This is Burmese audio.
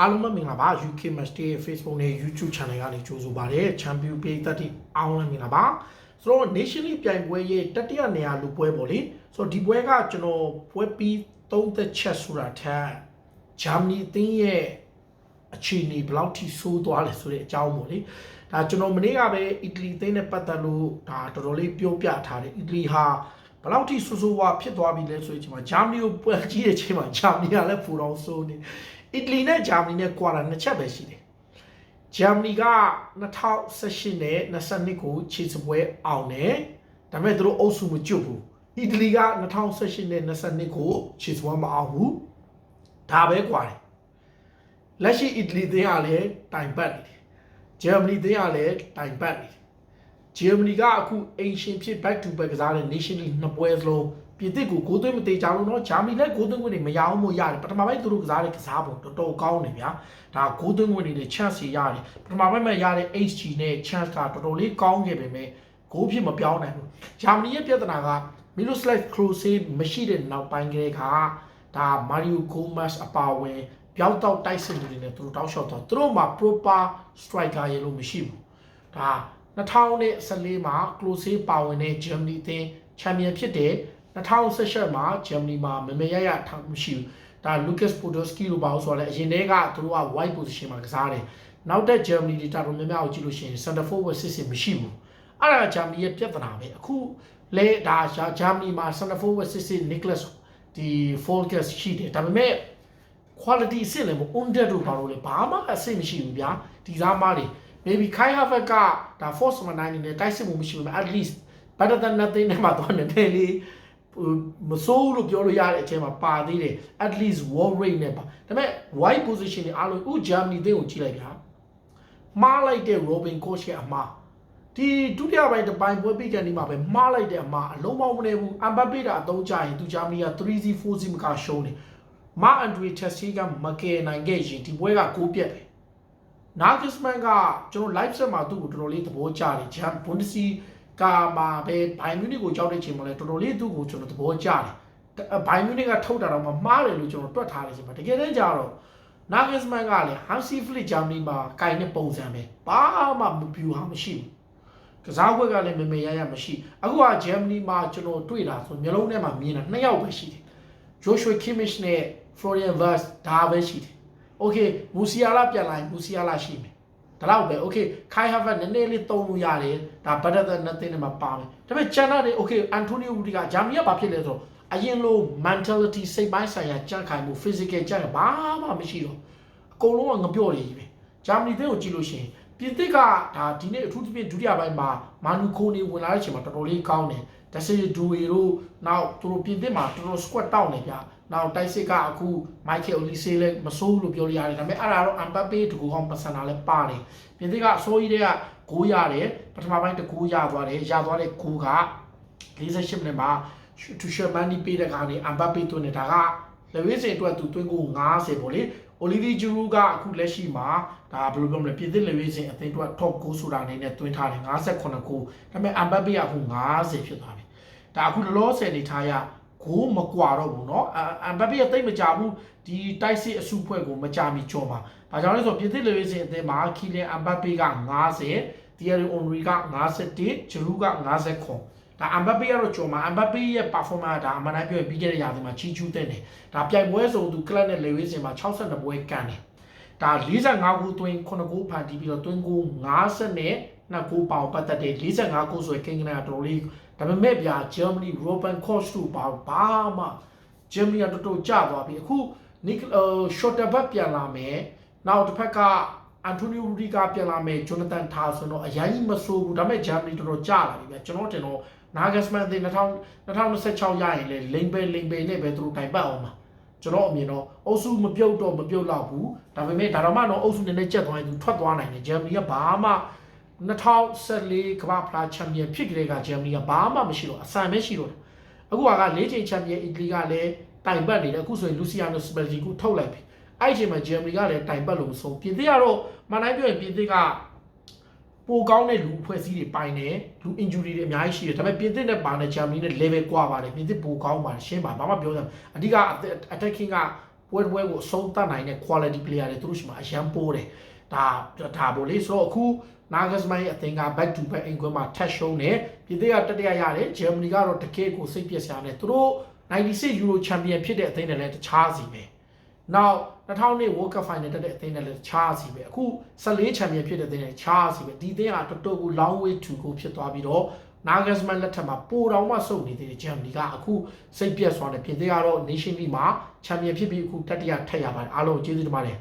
အားလုံးပဲမင်္ဂလာပါ UK Match Day ရဲ့ Facebook နဲ့ YouTube Channel ကနေကြိုဆိုပါရစေ Champion ပြည်သက်တိအားလုံးမင်္ဂလာပါဆိုတော့ Nation League ပြိုင်ပွဲရဲ့တတိယနေရာလူပွဲပေါ့လေဆိုတော့ဒီပွဲကကျွန်တော်ပွဲပြီးသုံးသက်ချက်ဆိုတာထက် Germany အသင်းရဲ့အခြေအနေဘယ်လောက်ထိဆိုးသွားလဲဆိုတဲ့အကြောင်းပေါ့လေဒါကျွန်တော်မနေ့ကပဲအီတလီအသင်းနဲ့ပတ်သက်လို့ဒါတော်တော်လေးပြောပြထားတယ်အီတလီဟာဘယ်လောက်ထိဆိုးဆိုးဝါးဖြစ်သွားပြီလဲဆိုတဲ့အချိန်မှာဂျာမနီကိုပွဲကြီးတဲ့အချိန်မှာဂျာမနီကလည်းပူတော်ဆိုးနေ အီတလီနဲ့ဂျာမနီနဲ့ကွာတာနှစ်ချက်ပဲရှိတယ်ဂျာမနီက2018နဲ့22ကိုခြေစပွဲအောင်တယ်ဒါပေမဲ့သူတို့အုပ်စုမကျွတ်ဘူးအီတလီက2018နဲ့22ကိုခြေစပွဲမအောင်ဘူးဒါပဲကွာတယ်လက်ရှိအီတလီသင်းကလည်းတိုင်ပတ်နေတယ်ဂျာမနီသင်းကလည်းတိုင်ပတ်နေတယ်ဂျာမနီကအခုအိမ်ရှင်ဖြစ် back to back ကစားတဲ့ Nation League နှစ်ပွဲစလုံး ပြည်သစ်ကိုဂိုးသွင်းမသေးကြလို့เนาะဂျာမနီလည်းဂိုးသွင်းခွင့်တွေမရအောင်မို့ရတယ်ပထမပိုင်းသူတို့ကစားတဲ့ကစားပုံတော်တော်ကောင်းနေဗျာဒါဂိုးသွင်းခွင့်တွေနဲ့ chance တွေရတယ်ပထမပိုင်းမှာရတဲ့ HG နဲ့ chance ကတော်တော်လေးကောင်းခဲ့ပေမဲ့ဂိုးဖြစ်မပြောင်းနိုင်ဘူးဂျာမနီရဲ့ပြဿနာက Miroslav Klose မရှိတဲ့နောက်ပိုင်းကလေးကဒါ Mario Gomez အပါအဝင်ပြောင်းတော့တိုက်စစ်မှုတွေနဲ့သူတို့တောက်လျှောက်တော့သူတို့မှာ proper striker ရေလို့မရှိဘူးဒါ 2014မှာ close ပါဝင်တဲ့ Germany အသင်းချန်ပီယံဖြစ်တယ် 2018မှာ Germany မှာမမေရရထားမရှိဘူးဒါ Lucas Podolski လို့ပါလို့ဆိုတော့လေအရင်တည်းကသူတို့က wide position မှာကစားတယ်နောက်တဲ့ Germany တွေတော်တော်များများကိုကြည့်လို့ရှိရင် center forward စစ်စစ်မရှိဘူးအဲ့ဒါ Germany ရဲ့ပြဿနာပဲအခုလဲဒါ Germany မှာ center forward စစ်စစ် Nicholas ဒီ Volkers ရှိတယ်ဒါပေမဲ့ quality အဆင့်လည်းမ under တို့ဘာလို့လဲဘာမှအဆင့်မရှိဘူးဗျာဒီစားမားတွေ maybe Kai Havertz ကဒါ force မနိုင်နေတဲ့တိုက်စစ်မှုမရှိဘူး at least better than nothing နဲ့မှတော့နည်းနည်းလေး မစိုးလို့ပြောလို့ရတဲ့အချိန်မှာပါသေးတယ် at least wall rate နဲ့ပါဒါပေမဲ့ wide position တွေအားလုံးဥ Germany တင်းကိုကြည့်လိုက်ဗျာမှားလိုက်တဲ့ Robin Koch ရဲ့အမှားဒီဒုတိယပိုင်းတစ်ပိုင်းပွဲပြီးကန်ဒီမှာပဲမှားလိုက်တဲ့အမှားအလုံးပေါင်းမနေဘူးအမ်ဘပေတာအသုံးချရင်သူ Germany က 3C 4C မကရှုံးတယ်မာအန်ဒရီချက်စီကမကယ်နိုင်ခဲ့ရင်ဒီပွဲကကိုးပြက်တယ်နာဂစ်မန်ကကျွန်တော် live set မှာသူ့ကိုတော်တော်လေးသဘောကျတယ်ဂျမ်ဘွန်ဒစီ ကာမှာပဲဘိုင်မြူနစ်ကိုကြောက်တဲ့ချိန်မှာလဲတော်တော်လေးသူ့ကိုကျွန်တော်သဘောကျတယ်ဘိုင်မြူနစ်ကထုတ်တာတော့မမှားတယ်လို့ကျွန်တော်တွက်ထားတယ်ချိန်မှာတကယ်တမ်းကျတော့နာဂစ်မန်ကလည်းဟန်စီဖလစ်ဂျာမနီမှာကင်တဲ့ပုံစံပဲဘာမှမပြူဟာမရှိဘူးကစားခွက်ကလည်းမမေရရမရှိအခုကဂျာမနီမှာကျွန်တော်တွေ့တာဆိုမျိုးလုံးထဲမှာမြင်တာနှစ်ယောက်ပဲရှိတယ်ဂျိုရှွေကီမစ်နဲ့ Florian Wirtz ဒါပဲရှိတယ်။ Okay မူစီယာလာပြန်လာရင်မူစီယာလာရှိမယ်။ ဒါတော့ပဲ Okay ခိုင်ဟာဗတ်နည်းနည်းလေးသုံးလို့ရတယ်။ဒါ better than nothing နဲ့မှာပါမယ်။ဒါပေမဲ့ကျန်တာတွေ Okay အန်တိုနီယိုရူဒီကဂျာမနီကဘာဖြစ်လဲဆိုတော့အရင်လို mentality စိတ်ပိုင်းဆိုင်ရာကြန့်ခိုင်မှု physical ကြန့်ဘာမှမရှိတော့အကုန်လုံးကငပြော့နေကြီးပဲ။ဂျာမနီတွေကိုကြည့်လို့ရှိရင် ပြင်သစ်ကဒါဒီနေ့အထူးသဖြင့်ဒုတိယပိုင်းမှာမာနူကိုနေဝင်လာတဲ့အချိန်မှာတော်တော်လေးကောင်းတယ်။ဒက်ဆီဒူဝေတို့နောက်သူတို့ပြင်သစ်မှာတော်တော် squat တောက်နေပြ။နောက်တိုက်စစ်ကအခုမိုက်ကယ်အိုလီဆေးလည်းမဆိုးဘူးလို့ပြောလို့ရတယ်ဒါပေမဲ့အဲ့ဒါတော့အမ်ဘပ်ပေတကူကောင်ပစနာလည်းပါတယ်ပြင်သစ်ကအစိုးရတွေကဂိုးရတယ်ပထမပိုင်းတကူရသွားတယ်ရသွားတဲ့ဂိုးက48မိနစ်မှာတူရှယ်မန်နီပေးတဲ့ကနေအမ်ဘပ်ပေသွင်းနေတာက လေဝိစင်အတွက်သူသွင်းကို90ပေါ့လေအိုလီဗီဂျူရူကအခုလက်ရှိမှာဒါဘယ်လိုပြောမလဲပြည်သစ်လေဝိစင်အသင်းအတွက် top 9ဆိုတာအနေနဲ့သွင်းထားတယ်58ကိုဒါပေမဲ့အမ်ဘပ်ပေကအခု90ဖြစ်သွားပြီဒါအခုလောလောဆယ်နေထားရဂိုးမကွာတော့ဘူးเนาะအမ်ဘပ်ပေကတိတ်မကြဘူးဒီတိုက်စစ်အစုဖွဲ့ကိုမကြမီကြော်မှာဘာကြောင့်လဲဆိုတော့ပြည်သစ်လေဝိစင်အသင်းမှာခီလန်အမ်ဘပ်ပေက90တီယရီအွန်ရီက51ဂျရူးက50ခွန် ဒါအမ်ဘပ်ပေကတော့ကြော်မှာအမ်ဘပ်ပေရဲ့ performance ဒါအမှန်တမ်းပြောရင်ပြီးခဲ့တဲ့ရာသီမှာချီးကျူးတဲ့တယ်ဒါပြိုင်ပွဲဆိုသူကလပ်နဲ့လေဝိစင်မှာ62ပွဲကန်တယ်ဒါ45ဂိုးသွင်း9ဂိုးဖန်တီးပြီးတော့သွင်းဂိုး50နဲ့နှစ်ဂိုးပေါင်ပတ်သက်တယ်45ဂိုးဆိုရင်ကိန်းကနာတော်လေးဒါပေမဲ့ဗျာဂျာမနီရိုဘန်ကော့စ်တို့ဘာဘာမှဂျာမနီကတော်တော်ကျသွားပြီအခုနီရှော့တာဘတ်ပြန်လာမယ်နောက်တစ်ဖက်က အန်တိုနီယိုရူဒီကာပြန်လာမယ်ဂျိုနသန်ထားဆိုတော့အရင်ကြီးမဆိုးဘူးဒါပေမဲ့ဂျာမနီတော်တော်ကျလာပြီဗျာကျွန်တော်တင်တော့နာဂက်စမန်တင်2026ရရင်လေလိန်ပဲလိန်ပဲနဲ့ပဲသူတို့တိုင်ပတ်အောင်ပါကျွန်တော်အမြင်တော့အုပ်စုမပြုတ်တော့မပြုတ်တော့ဘူးဒါပေမဲ့ဒါတော့မှတော့အုပ်စုနည်းနည်းကျက်သွားရင်သူထွက်သွားနိုင်တယ်ဂျာမနီကဘာမှ2014ကမ္ဘာဖလားချန်ပီယံဖြစ်ကြတဲ့ကဂျာမနီကဘာမှမရှိတော့အဆန်ပဲရှိတော့တယ်အခုက၄ချိန်ချန်ပီယံအီတလီကလည်းတိုင်ပတ်နေတယ်အခုဆိုရင်လူစီယာနိုစပယ်ဂျီကိုထုတ်လိုက်ပြီ အဲ့ဒီအချိန်မှာဂျာမနီကလည်းတိုင်ပတ်လို့မဆုံးပြင်သစ်ကတော့မနိုင်ပြောရင်ပြင်သစ်ကပိုကောင်းတဲ့လူအဖွဲ့အစည်းတွေပိုင်တယ်လူ injury တွေအများကြီးရှိတယ်ဒါပေမဲ့ပြင်သစ်နဲ့ပါတဲ့ဂျာမနီနဲ့ level ကွာပါတယ်ပြင်သစ်ပိုကောင်းပါတယ်ရှင်းပါဘာမှပြောစရာအဓိက attacking ကပွဲတစ်ပွဲကိုအဆုံးသတ်နိုင်တဲ့ quality player တွေသူတို့ရှိမှအရန်ပိုးတယ်ဒါဒါပေါ့လေဆိုတော့အခုနာဂတ်မိုင်းအသင်က back to back အိမ်ခွဲမှာထက်ရှုံးတယ်ပြည်သေးကတတိယရတယ်ဂျာမနီကတော့တကယ်ကိုစိတ်ပျက်စရာနဲ့သူတို့96 Euro Champion ဖြစ်တဲ့အသင်းတွေလည်းတခြားစီပဲ နောက်2002 World Cup Final တက်တဲ့အသင်းတွေလည်းတခြားစီပဲအခု14 Champion ဖြစ်တဲ့အသင်းတွေတခြားစီပဲဒီအသင်းကတော်တော်ကို long way to go ဖြစ်သွားပြီးတော့နာဂတ်မိုင်းလက်ထက်မှာပိုတော်မှစုပ်နေသေးတယ်ဂျာမနီကအခုစိတ်ပျက်သွားတယ်ပြည်သေးကတော့ Nation League မှာ Champion ဖြစ်ပြီးအခုတတိယထက်ရပါတယ်အားလုံးကျေးဇူးတင်ပါတယ်